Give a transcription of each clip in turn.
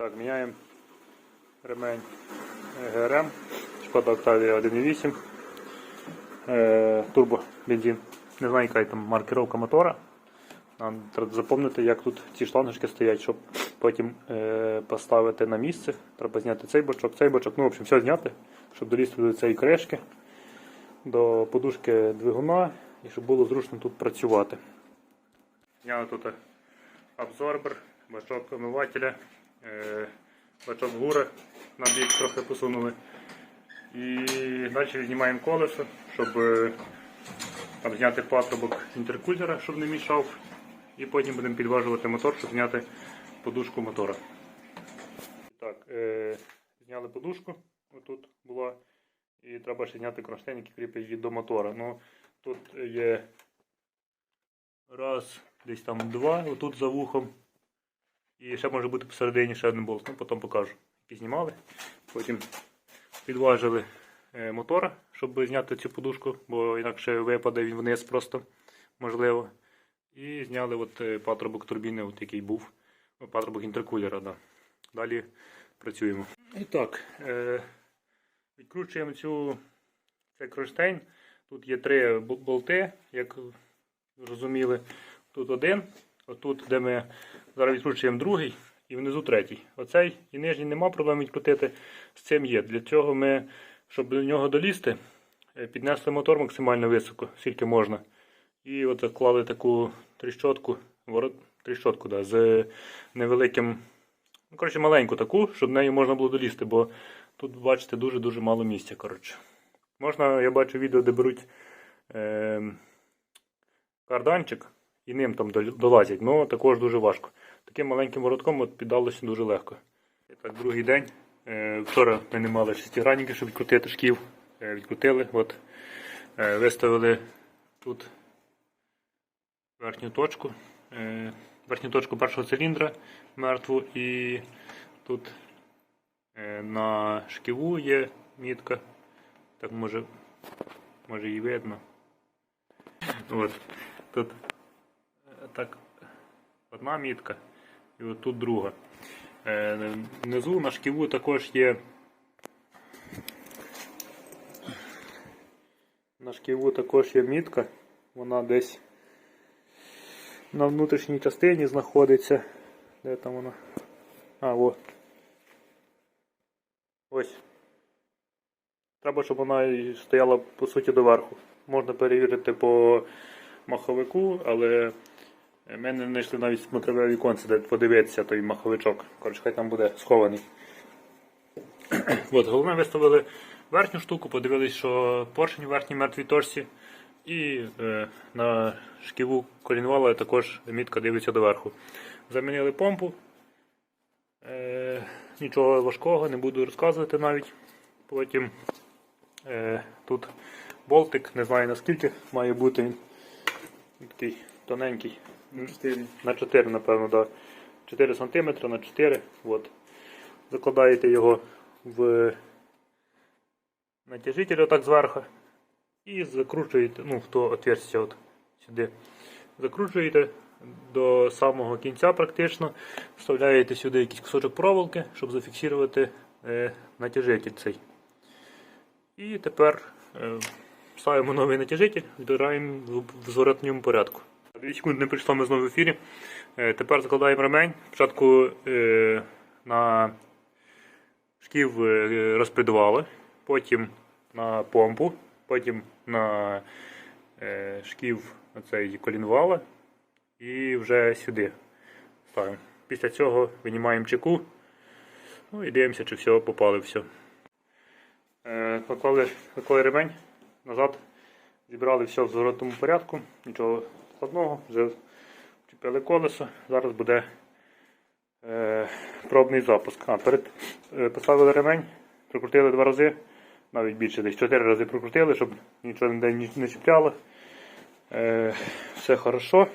Так, міняємо ремень ГРМ, Шкода Octavia 1.8, е, турбо бензин. Не знаю, яка там маркировка мотора. Нам треба запам'ятати, як тут ці шлангочки стоять, щоб потім е, поставити на місце. Треба зняти цей бочок, цей бочок, ну, в общем, все зняти, щоб долізти до цієї кришки, до подушки двигуна і щоб було зручно тут працювати. Зняли тут абсорбер, бачок омивателя, бачок гури на бік трохи посунули. І далі знімаємо колесо, щоб е, там зняти патрубок інтеркулера, щоб не мішав. І потім будемо підважувати мотор, щоб зняти подушку мотора. Так, е, зняли подушку, отут була. І треба ще зняти кронштейн, який кріпить її до мотора. Ну, тут є раз, десь там два, отут за вухом. І ще може бути посередині ще один болт. Ну, потім покажу. Підзнімали. Потім підважили е, мотора, щоб зняти цю подушку, бо інакше випаде він вниз просто можливо. І зняли от е, патрубок турбіни, от який був. Ну, Патрубок інтеркулера. Да. Далі працюємо. І так, е, відкручуємо цю цей кронштейн. Тут є три болти, як розуміли. Тут один, отут, де ми зараз відкручуємо другий і внизу третій. Оцей і нижній нема проблем відкрутити. З цим є. Для цього ми, щоб до нього долізти, е, піднесли мотор максимально високо, скільки можна. І от заклали таку тріщотку, ворот, тріщотку да, з невеликим, ну, коротше, маленьку таку, щоб нею можна було долізти, бо тут, бачите, дуже-дуже мало місця. коротше. Можна, я бачу відео, де беруть е, карданчик і ним там долазять, але також дуже важко. Таким маленьким воротком от піддалося дуже легко. І так, другий день. Е, вчора ми не мали шестигранників, щоб відкрутити шків. Е, відкрутили. От, е, виставили тут верхню точку. Верхню точку першого циліндра мертву і тут на шківу є мітка. Так може, може її видно. От. Тут так одна мітка і от тут друга. Е, Внизу на шківу також є. На шківу також є мітка. Вона десь на внутрішній частині знаходиться. Де там вона? А, от. Ось. Треба, щоб вона стояла по суті доверху. Можна перевірити по маховику, але ми не знайшли навіть смотрове віконце, де подивитися той маховичок. Коротше, хай там буде схований. От, головне виставили верхню штуку, подивились, що поршень в верхній мертвій точці. І е, на шківу колінвала також мітка дивиться доверху. Замінили помпу. Е, нічого важкого, не буду розказувати навіть. Потім е, тут болтик, не знаю наскільки має бути він такий тоненький. На 4. На 4, напевно, да. 4 см на 4. От. Закладаєте його в натяжитель отак зверху. І закручуєте, ну, в то отверстие от сюди. Закручуєте до самого кінця практично. Вставляєте сюди якийсь кусочок проволоки, щоб зафіксувати е, натяжитель цей. І тепер е, ставимо новий натяжитель, збираємо в зворотньому порядку. 2 секунди не прийшло, ми знову в ефірі. Е, тепер закладаємо ремень. Спочатку е, на шків е, потім на помпу, потім на шків оцей колінвала і вже сюди ставимо. Після цього винімаємо чеку ну і дивимося, чи все попали все. Поклали ремень назад, зібрали все в зворотному порядку, нічого складного, вже вчепили колесо, зараз буде е, пробний запуск. А, перед, е, поставили ремень, прокрутили два рази, навіть більше, десь чотири рази прокрутили, щоб нічого ніде ні- не чіпляло. Е, все хорошо.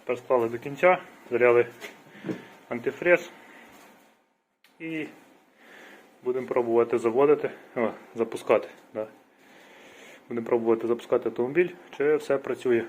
Тепер склали до кінця, заряли антифрез і будемо пробувати заводити, о, запускати. Да. Будемо пробувати запускати автомобіль, чи все працює.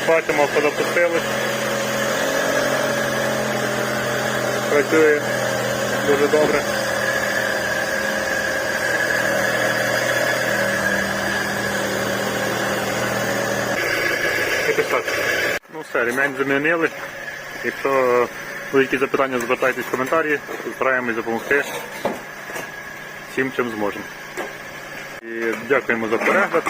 Бачимо, позапустилось. Працює дуже добре. Ну все, ремень замінили. Якщо будуть запитання, звертайтесь в коментарі, стараємось допомогти всім, чим зможемо. І дякуємо за перегляд.